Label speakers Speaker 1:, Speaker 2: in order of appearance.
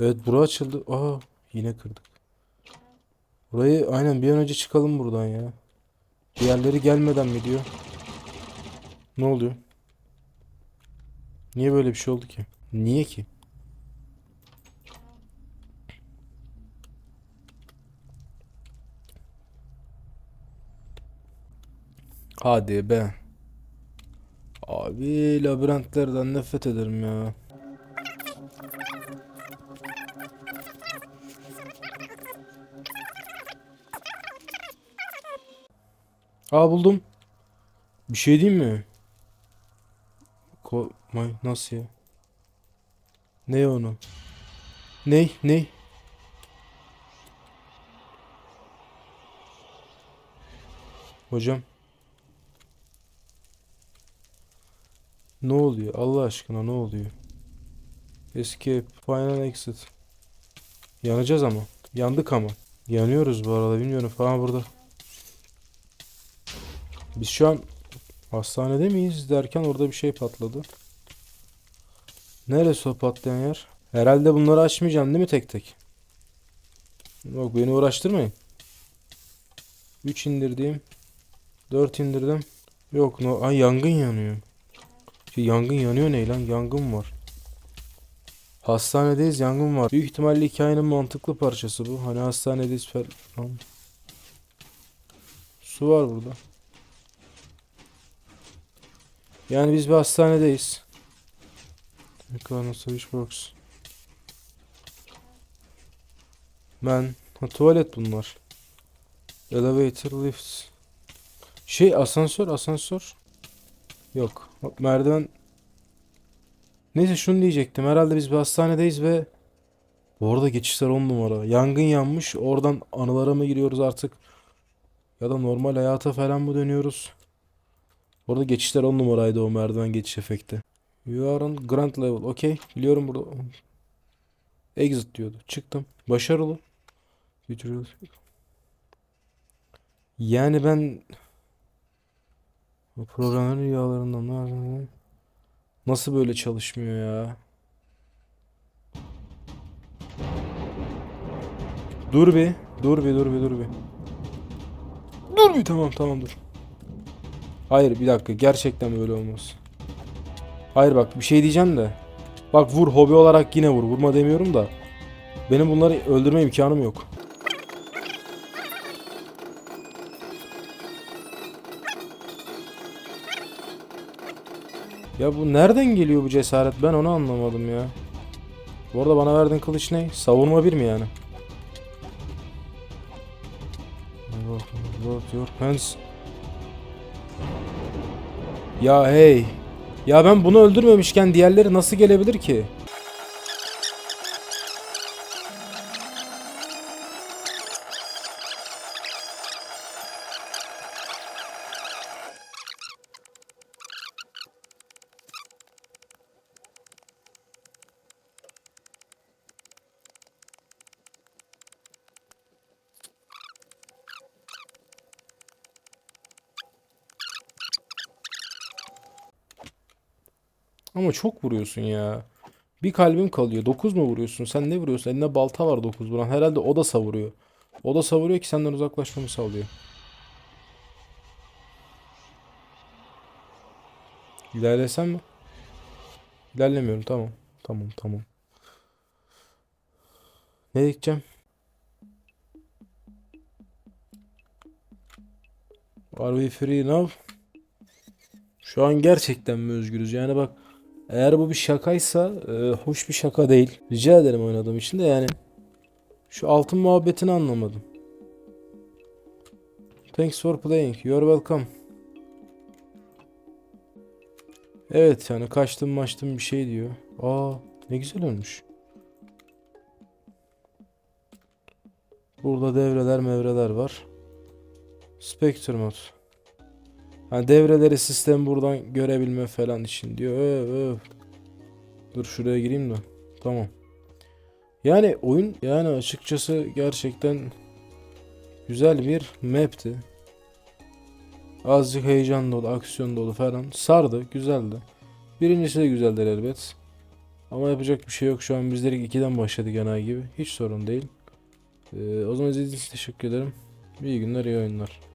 Speaker 1: Evet bura açıldı. Aa yine kırdık. Burayı aynen bir an önce çıkalım buradan ya. Diğerleri gelmeden mi diyor? Ne oluyor? Niye böyle bir şey oldu ki? Niye ki? Hadi be. Abi labirentlerden nefret ederim ya. Aa buldum. Bir şey diyeyim mi? Ko May nasıl ya? Ne onu? Ney? Ney? Hocam. Ne oluyor? Allah aşkına ne oluyor? Escape, final exit. Yanacağız ama. Yandık ama. Yanıyoruz bu arada bilmiyorum falan burada. Biz şu an hastanede miyiz derken orada bir şey patladı. Neresi o patlayan yer? Herhalde bunları açmayacağım değil mi tek tek? Yok beni uğraştırmayın. 3 indirdim. 4 indirdim. Yok no ay yangın yanıyor. Şey, yangın yanıyor ne lan? Yangın var. Hastanedeyiz yangın var. Büyük ihtimalle hikayenin mantıklı parçası bu. Hani hastanedeyiz falan. Su var burada. Yani biz bir hastanedeyiz. Ekrana switchbox. Ben. Ha, tuvalet bunlar. Elevator, lifts. Şey asansör, asansör. Yok. Merdiven. Neyse şunu diyecektim. Herhalde biz bir hastanedeyiz ve bu arada geçişler on numara. Yangın yanmış. Oradan anılara mı giriyoruz artık? Ya da normal hayata falan mı dönüyoruz? Orada geçişler on numaraydı o merdiven geçiş efekti. You are on ground level. Okey. Biliyorum burada. Exit diyordu. Çıktım. Başarılı. Yani ben bu programların rüyalarından. Nasıl böyle çalışmıyor ya? Dur bir. Dur bir dur bir dur bir. Dur bir tamam tamam dur. Hayır bir dakika gerçekten böyle olmaz. Hayır bak bir şey diyeceğim de. Bak vur hobi olarak yine vur. Vurma demiyorum da. Benim bunları öldürme imkanım yok. Ya bu nereden geliyor bu cesaret? Ben onu anlamadım ya. Bu arada bana verdiğin kılıç ne? Savunma bir mi yani? Load your pants. Ya hey. Ya ben bunu öldürmemişken diğerleri nasıl gelebilir ki? Ama çok vuruyorsun ya. Bir kalbim kalıyor. 9 mu vuruyorsun? Sen ne vuruyorsun? Elinde balta var 9 vuran. Herhalde o da savuruyor. O da savuruyor ki senden uzaklaşmamı sağlıyor. İlerlesem mi? İlerlemiyorum. Tamam. Tamam tamam. Ne diyeceğim? Are we free now? Şu an gerçekten mi özgürüz? Yani bak eğer bu bir şakaysa e, hoş bir şaka değil. Rica ederim oynadığım için de yani şu altın muhabbetini anlamadım. Thanks for playing. You're welcome. Evet yani kaçtım maçtım bir şey diyor. Aa ne güzel olmuş. Burada devreler mevreler var. Spectre mod. Ha devreleri sistem buradan görebilme falan için diyor. Öv, öv. Dur şuraya gireyim de. Tamam. Yani oyun yani açıkçası gerçekten güzel bir map'ti. Azıcık heyecan dolu, aksiyon dolu falan. Sardı, güzeldi. Birincisi de güzeldir elbet. Ama yapacak bir şey yok. Şu an biz direkt 2'den başladık genel gibi. Hiç sorun değil. Ee, o zaman izlediğiniz için teşekkür ederim. İyi günler, iyi oyunlar.